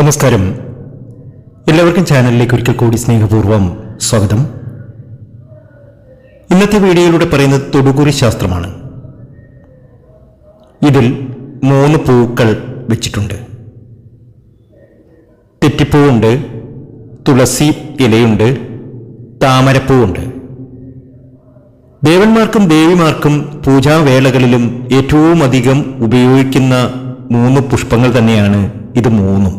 നമസ്കാരം. എല്ലാവർക്കും ചാനലിലേക്ക് ഒരിക്കൽ കൂടി സ്നേഹപൂർവം സ്വാഗതം. ഇന്നത്തെ വീഡിയോയിലൂടെ പറയുന്നത് തൊടുകുറി ശാസ്ത്രമാണ്. ഇതിൽ മൂന്ന് പൂക്കൾ വെച്ചിട്ടുണ്ട്. തെറ്റിപ്പൂവുണ്ട് തുളസി ഇലയുണ്ട് താമരപ്പൂവുണ്ട്. ദേവന്മാർക്കും ദേവിമാർക്കും പൂജാവേളകളിലും ഏറ്റവും അധികം ഉപയോഗിക്കുന്ന മൂന്ന് പുഷ്പങ്ങൾ തന്നെയാണ് ഇത് മൂന്നും.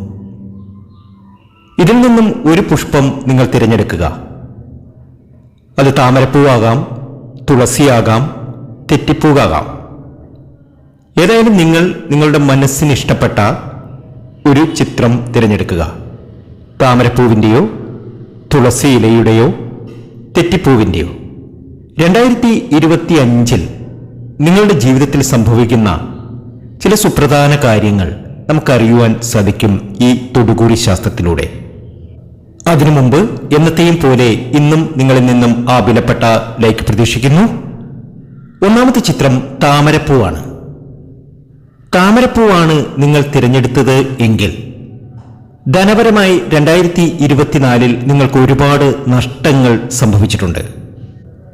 ഇതിൽ നിന്നും ഒരു പുഷ്പം നിങ്ങൾ തിരഞ്ഞെടുക്കുക. അത് താമരപ്പൂവാകാം തുളസിയാകാം തെറ്റിപ്പൂവാകാം. ഏതായാലും നിങ്ങൾ നിങ്ങളുടെ മനസ്സിന് ഇഷ്ടപ്പെട്ട ഒരു ചിത്രം തിരഞ്ഞെടുക്കുക. താമരപ്പൂവിന്റെയോ തുളസി ഇലയുടെയോ തെറ്റിപ്പൂവിന്റെയോ. രണ്ടായിരത്തി ഇരുപത്തി അഞ്ചിൽ നിങ്ങളുടെ ജീവിതത്തിൽ സംഭവിക്കുന്ന ചില സുപ്രധാന കാര്യങ്ങൾ നമുക്കറിയുവാൻ സാധിക്കും ഈ തൊടുകൂടി ശാസ്ത്രത്തിലൂടെ. അതിനു മുമ്പ് എന്നത്തെയും പോലെ ഇന്നും നിങ്ങളിൽ നിന്നും ആ വിലപ്പെട്ട ലൈക്ക് പ്രതീക്ഷിക്കുന്നു. ഒന്നാമത്തെ ചിത്രം താമരപ്പൂവാണ്. താമരപ്പൂവാണ് നിങ്ങൾ തിരഞ്ഞെടുത്തത് എങ്കിൽ ധനപരമായി രണ്ടായിരത്തി ഇരുപത്തിനാലിൽ നിങ്ങൾക്ക് ഒരുപാട് നഷ്ടങ്ങൾ സംഭവിച്ചിട്ടുണ്ട്.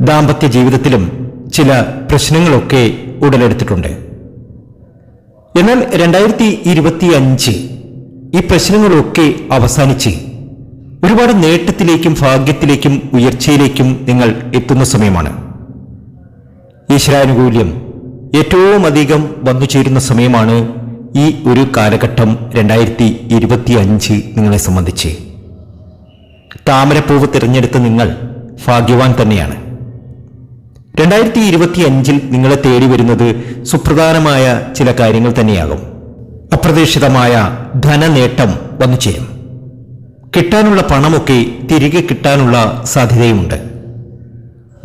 ദാമ്പത്യ ജീവിതത്തിലും ചില പ്രശ്നങ്ങളൊക്കെ ഉടലെടുത്തിട്ടുണ്ട്. എന്നാൽ രണ്ടായിരത്തി ഇരുപത്തി അഞ്ച് ഈ പ്രശ്നങ്ങളൊക്കെ അവസാനിച്ച് ഒരുപാട് നേട്ടത്തിലേക്കും ഭാഗ്യത്തിലേക്കും ഉയർച്ചയിലേക്കും നിങ്ങൾ എത്തുന്ന സമയമാണ്. ഈശ്വരാനുകൂല്യം ഏറ്റവും അധികം വന്നു ചേരുന്ന സമയമാണ് ഈ ഒരു കാലഘട്ടം രണ്ടായിരത്തി ഇരുപത്തി അഞ്ച് നിങ്ങളെ സംബന്ധിച്ച്. താമരപ്പൂവ് തിരഞ്ഞെടുത്ത നിങ്ങൾ ഭാഗ്യവാൻ തന്നെയാണ്. രണ്ടായിരത്തി ഇരുപത്തി അഞ്ചിൽ നിങ്ങളെ തേടി വരുന്നത് സുപ്രധാനമായ ചില കാര്യങ്ങൾ തന്നെയാകും. അപ്രതീക്ഷിതമായ ധനനേട്ടം വന്നു ചേരും കിട്ടാനുള്ള പണമൊക്കെ തിരികെ കിട്ടാനുള്ള സാധ്യതയുമുണ്ട്.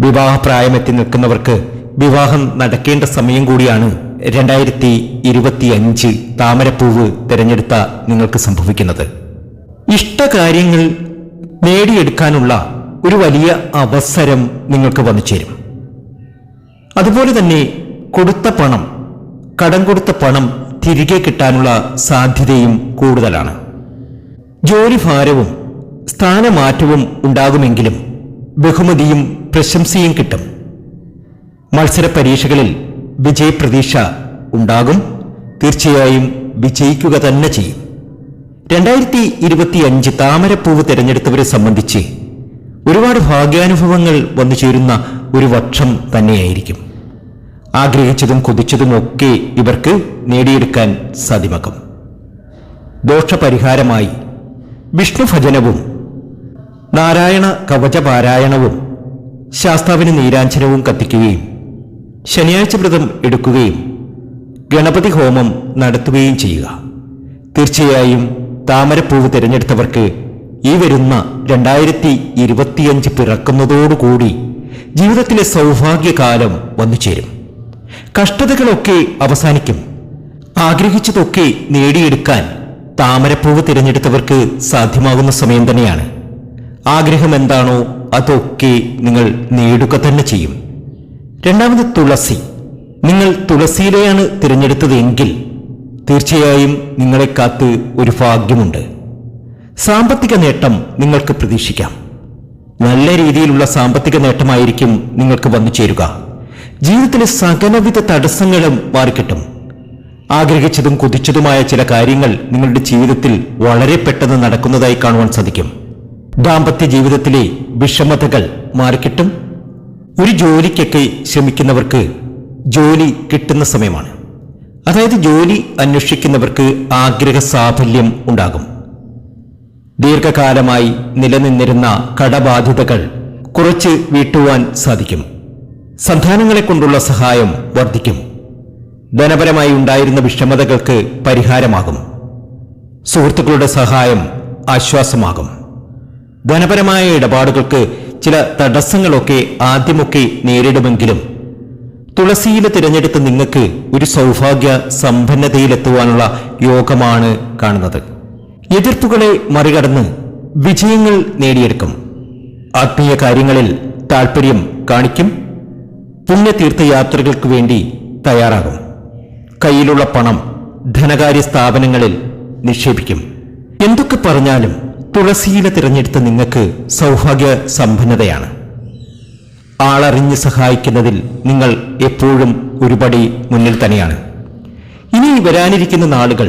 വിവാഹപ്രായമെത്തി നിൽക്കുന്നവർക്ക് വിവാഹം നടക്കേണ്ട സമയം കൂടിയാണ് രണ്ടായിരത്തി ഇരുപത്തി അഞ്ച് താമരപ്പൂവ് തിരഞ്ഞെടുത്ത നിങ്ങൾക്ക് സംഭവിക്കുന്നത്. ഇഷ്ടകാര്യങ്ങൾ നേടിയെടുക്കാനുള്ള ഒരു വലിയ അവസരം നിങ്ങൾക്ക് വന്നു ചേരും. അതുപോലെ തന്നെ കൊടുത്ത പണം കടം കൊടുത്ത പണം തിരികെ കിട്ടാനുള്ള സാധ്യതയും കൂടുതലാണ്. ജോലി ഭാരവും സ്ഥാനമാറ്റവും ഉണ്ടാകുമെങ്കിലും ബഹുമതിയും പ്രശംസയും കിട്ടും. മത്സര പരീക്ഷകളിൽ വിജയപ്രതീക്ഷ ഉണ്ടാകും. തീർച്ചയായും വിജയിക്കുക തന്നെ ചെയ്യും. രണ്ടായിരത്തി ഇരുപത്തി അഞ്ച് താമരപ്പൂവ് തിരഞ്ഞെടുത്തവരെ സംബന്ധിച്ച് ഒരുപാട് ഭാഗ്യാനുഭവങ്ങൾ വന്നു ചേരുന്ന ഒരു വർഷം തന്നെയായിരിക്കും. ആഗ്രഹിച്ചതും കൊതിച്ചതുമൊക്കെ ഇവർക്ക് നേടിയെടുക്കാൻ സാധ്യമാക്കും ദോഷപരിഹാരമായി വിഷ്ണു ഭജനവും നാരായണ കവചപാരായണവും ശാസ്താവിന് നീരാഞ്ജനവും കത്തിക്കുകയും ശനിയാഴ്ച വ്രതം എടുക്കുകയും ഗണപതി ഹോമം നടത്തുകയും ചെയ്യുക. തീർച്ചയായും താമരപ്പൂവ് തിരഞ്ഞെടുത്തവർക്ക് ഈ വരുന്ന രണ്ടായിരത്തി ഇരുപത്തിയഞ്ച് പിറക്കുന്നതോടുകൂടി ജീവിതത്തിലെ സൗഭാഗ്യകാലം വന്നു ചേരും. കഷ്ടതകളൊക്കെ അവസാനിക്കും. ആഗ്രഹിച്ചതൊക്കെ നേടിയെടുക്കാൻ താമരപ്പൂവ് തിരഞ്ഞെടുത്തവർക്ക് സാധ്യമാകുന്ന സമയം തന്നെയാണ്. ആഗ്രഹം എന്താണോ അതൊക്കെ നിങ്ങൾ നേടുക തന്നെ ചെയ്യും. രണ്ടാമത് തുളസി. നിങ്ങൾ തുളസിയിലെയാണ് തിരഞ്ഞെടുത്തതെങ്കിൽ തീർച്ചയായും നിങ്ങളെ കാത്ത് ഒരു ഭാഗ്യമുണ്ട്. സാമ്പത്തിക നേട്ടം നിങ്ങൾക്ക് പ്രതീക്ഷിക്കാം. നല്ല രീതിയിലുള്ള സാമ്പത്തിക നേട്ടമായിരിക്കും നിങ്ങൾക്ക് വന്നു ചേരുക. ജീവിതത്തിലെ സകലവിധ തടസ്സങ്ങളും മാറിക്കിട്ടും. ആഗ്രഹിച്ചതും കുതിച്ചതുമായ ചില കാര്യങ്ങൾ നിങ്ങളുടെ ജീവിതത്തിൽ വളരെ പെട്ടെന്ന് നടക്കുന്നതായി കാണുവാൻ സാധിക്കും. ദാമ്പത്യ ജീവിതത്തിലെ വിഷമതകൾ മാറിക്കിട്ടും. ഒരു ജോലിക്കൊക്കെ ശ്രമിക്കുന്നവർക്ക് ജോലി കിട്ടുന്ന സമയമാണ്. അതായത് ജോലി അന്വേഷിക്കുന്നവർക്ക് ആഗ്രഹ സാഫല്യം ഉണ്ടാകും. ദീർഘകാലമായി നിലനിന്നിരുന്ന കടബാധ്യതകൾ കുറച്ച് വീട്ടുവാൻ സാധിക്കും. സന്താനങ്ങളെ കൊണ്ടുള്ള സഹായം വർദ്ധിക്കും. ധനപരമായി ഉണ്ടായിരുന്ന വിഷമതകൾക്ക് പരിഹാരമാകും. സുഹൃത്തുക്കളുടെ സഹായം ആശ്വാസമാകും. ധനപരമായ ഇടപാടുകൾക്ക് ചില തടസ്സങ്ങളൊക്കെ ആദ്യമൊക്കെ നേരിടുമെങ്കിലും തുളസിയില തിരഞ്ഞെടുത്ത് നിങ്ങൾക്ക് ഒരു സൗഭാഗ്യ സമ്പന്നതയിലെത്തുവാനുള്ള യോഗമാണ് കാണുന്നത്. എതിർപ്പുകളെ മറികടന്ന് വിജയങ്ങൾ നേടിയെടുക്കും. ആത്മീയ കാര്യങ്ങളിൽ താൽപ്പര്യം കാണിക്കും. പുണ്യതീർത്ഥയാത്രകൾക്ക് വേണ്ടി തയ്യാറാകും. കയ്യിലുള്ള പണം ധനകാര്യ സ്ഥാപനങ്ങളിൽ നിക്ഷേപിക്കും. എന്തൊക്കെ പറഞ്ഞാലും തുളസിയില തിരഞ്ഞെടുത്ത നിങ്ങൾക്ക് സൗഭാഗ്യ സമ്പന്നതയാണ്. ആളറിഞ്ഞ് സഹായിക്കുന്നതിൽ നിങ്ങൾ എപ്പോഴും ഒരുപടി മുന്നിൽ തന്നെയാണ്. ഇനി വരാനിരിക്കുന്ന നാളുകൾ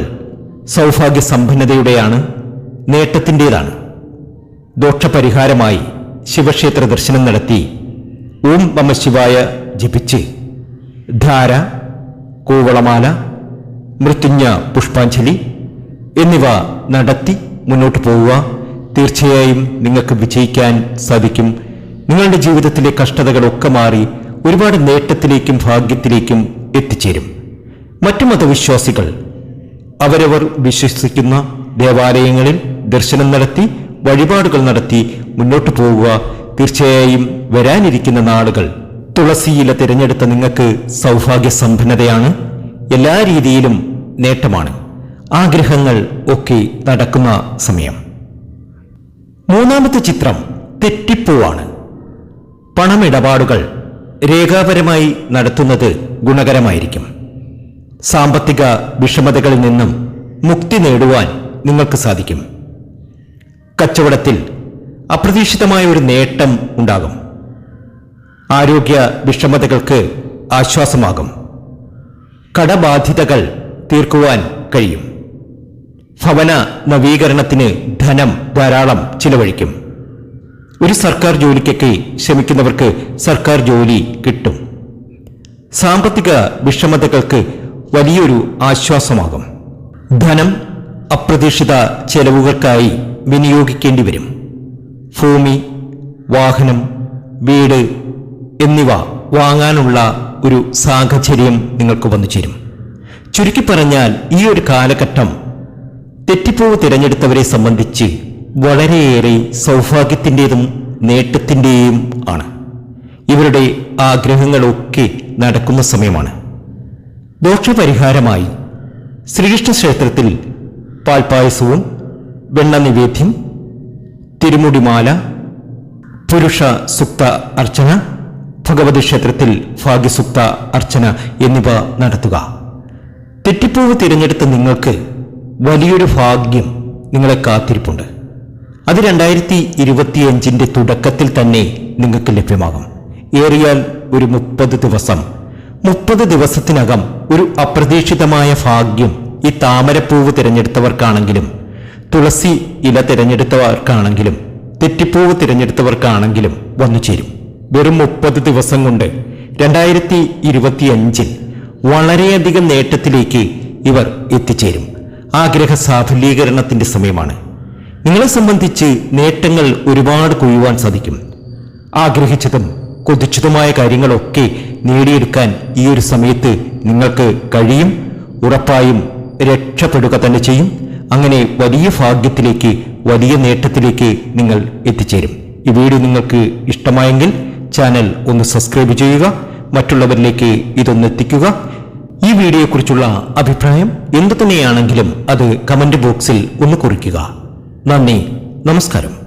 സൗഭാഗ്യ സമ്പന്നതയുടെയാണ് നേട്ടത്തിന്റെതാണ്. ദോഷപരിഹാരമായി ശിവക്ഷേത്ര ദർശനം നടത്തി ഓം നമ ശിവായ ജപിച്ച് ധാര കൂവളമാല മൃത്യുഞ്ഞ പുഷ്പാഞ്ജലി എന്നിവ നടത്തി മുന്നോട്ട് പോവുക. തീർച്ചയായും നിങ്ങൾക്ക് വിജയിക്കാൻ സാധിക്കും. നിങ്ങളുടെ ജീവിതത്തിലെ കഷ്ടതകളൊക്കെ മാറി ഒരുപാട് നേട്ടത്തിലേക്കും ഭാഗ്യത്തിലേക്കും എത്തിച്ചേരും. മറ്റു മതവിശ്വാസികൾ അവരവർ വിശ്വസിക്കുന്ന ദേവാലയങ്ങളിൽ ദർശനം നടത്തി വഴിപാടുകൾ നടത്തി മുന്നോട്ട് പോവുക. തീർച്ചയായും വരാനിരിക്കുന്ന നാളുകൾ തുളസിയില തിരഞ്ഞെടുത്ത നിങ്ങൾക്ക് സൗഭാഗ്യ സമ്പന്നതയാണ് എല്ലാ രീതിയിലും നേട്ടമാണ്. ആഗ്രഹങ്ങൾ ഒക്കെ നടക്കുന്ന സമയം. മൂന്നാമത്തെ ചിത്രം തെറ്റിപ്പോവാണ്. പണമിടപാടുകൾ രേഖാപരമായി നടത്തുന്നത് ഗുണകരമായിരിക്കും. സാമ്പത്തിക വിഷമതകളിൽ നിന്നും മുക്തി നേടുവാൻ നിങ്ങൾക്ക് സാധിക്കും. കച്ചവടത്തിൽ അപ്രതീക്ഷിതമായ ഒരു നേട്ടം ഉണ്ടാകും. ആരോഗ്യ വിഷമതകൾക്ക് ആശ്വാസമാകും. കടബാധ്യതകൾ തീർക്കുവാൻ കഴിയും. ഭവന നവീകരണത്തിന് ധനം ധാരാളം ചിലവഴിക്കും. ഒരു സർക്കാർ ജോലിക്കൊക്കെ ശ്രമിക്കുന്നവർക്ക് സർക്കാർ ജോലി കിട്ടും. സാമ്പത്തിക വിഷമതകൾക്ക് വലിയൊരു ആശ്വാസമാകും. ധനം അപ്രതീക്ഷിത ചെലവുകൾക്കായി വിനിയോഗിക്കേണ്ടി വരും. ഭൂമി വാഹനം വീട് എന്നിവ വാങ്ങാനുള്ള ഒരു സാഹചര്യം നിങ്ങൾക്ക് വന്നു ചേരും. ചുരുക്കി പറഞ്ഞാൽ ഈ ഒരു കാലഘട്ടം തെറ്റിപ്പോവ് തിരഞ്ഞെടുത്തവരെ സംബന്ധിച്ച് വളരെയേറെ സൗഭാഗ്യത്തിന്റെതും നേട്ടത്തിന്റെയും ആണ്. ഇവരുടെ ആഗ്രഹങ്ങളൊക്കെ നടക്കുന്ന സമയമാണ്. ദോഷപരിഹാരമായി ശ്രീകൃഷ്ണ ക്ഷേത്രത്തിൽ പാൽപ്പായസവും വെണ്ണ നിവേദ്യം തിരുമുടിമാല പുരുഷ സുക്ത അർച്ചന ഭഗവതി ക്ഷേത്രത്തിൽ ഭാഗ്യസുക്ത അർച്ചന എന്നിവ നടത്തുക. തെറ്റിപ്പൂവ് തിരഞ്ഞെടുത്ത നിങ്ങൾക്ക് വലിയൊരു ഭാഗ്യം നിങ്ങളെ കാത്തിരിപ്പുണ്ട്. അത് രണ്ടായിരത്തി ഇരുപത്തിയഞ്ചിന്റെ തുടക്കത്തിൽ തന്നെ നിങ്ങൾക്ക് ലഭ്യമാകും. ഏറിയാൽ ഒരു മുപ്പത് ദിവസം. മുപ്പത് ദിവസത്തിനകം ഒരു അപ്രതീക്ഷിതമായ ഭാഗ്യം ഈ താമരപ്പൂവ് തിരഞ്ഞെടുത്തവർക്കാണെങ്കിലും തുളസി ഇല തിരഞ്ഞെടുത്തവർക്കാണെങ്കിലും തെറ്റിപ്പൂവ് തിരഞ്ഞെടുത്തവർക്കാണെങ്കിലും വന്നു ചേരും വെറും മുപ്പത് ദിവസം കൊണ്ട് രണ്ടായിരത്തി ഇരുപത്തിയഞ്ചിൽ വളരെയധികം നേട്ടത്തിലേക്ക് ഇവർ എത്തിച്ചേരും. ആഗ്രഹ സാഫല്യീകരണത്തിന്റെ സമയമാണ്. നിങ്ങളെ സംബന്ധിച്ച് നേട്ടങ്ങൾ ഒരുപാട് കൊയ്യുവാൻ സാധിക്കും. ആഗ്രഹിച്ചതും കൊതിച്ചതുമായ കാര്യങ്ങളൊക്കെ നേടിയെടുക്കാൻ ഈ ഒരു സമയത്ത് നിങ്ങൾക്ക് കഴിയും ഉറപ്പായും രക്ഷപ്പെടുക തന്നെ ചെയ്യും. അങ്ങനെ വലിയ ഭാഗ്യത്തിലേക്ക് വലിയ നേട്ടത്തിലേക്ക് നിങ്ങൾ എത്തിച്ചേരും. ഈ വീഡിയോ നിങ്ങൾക്ക് ഇഷ്ടമായെങ്കിൽ ചാനൽ ഒന്ന് സബ്സ്ക്രൈബ് ചെയ്യുക. മറ്റുള്ളവരിലേക്ക് ഇതൊന്ന് എത്തിക്കുക. ഈ വീഡിയോയെക്കുറിച്ചുള്ള അഭിപ്രായം എന്തു തന്നെയാണെങ്കിലും അത് കമന്റ് ബോക്സിൽ ഒന്ന് കുറിക്കുക. നന്ദി. നമസ്കാരം.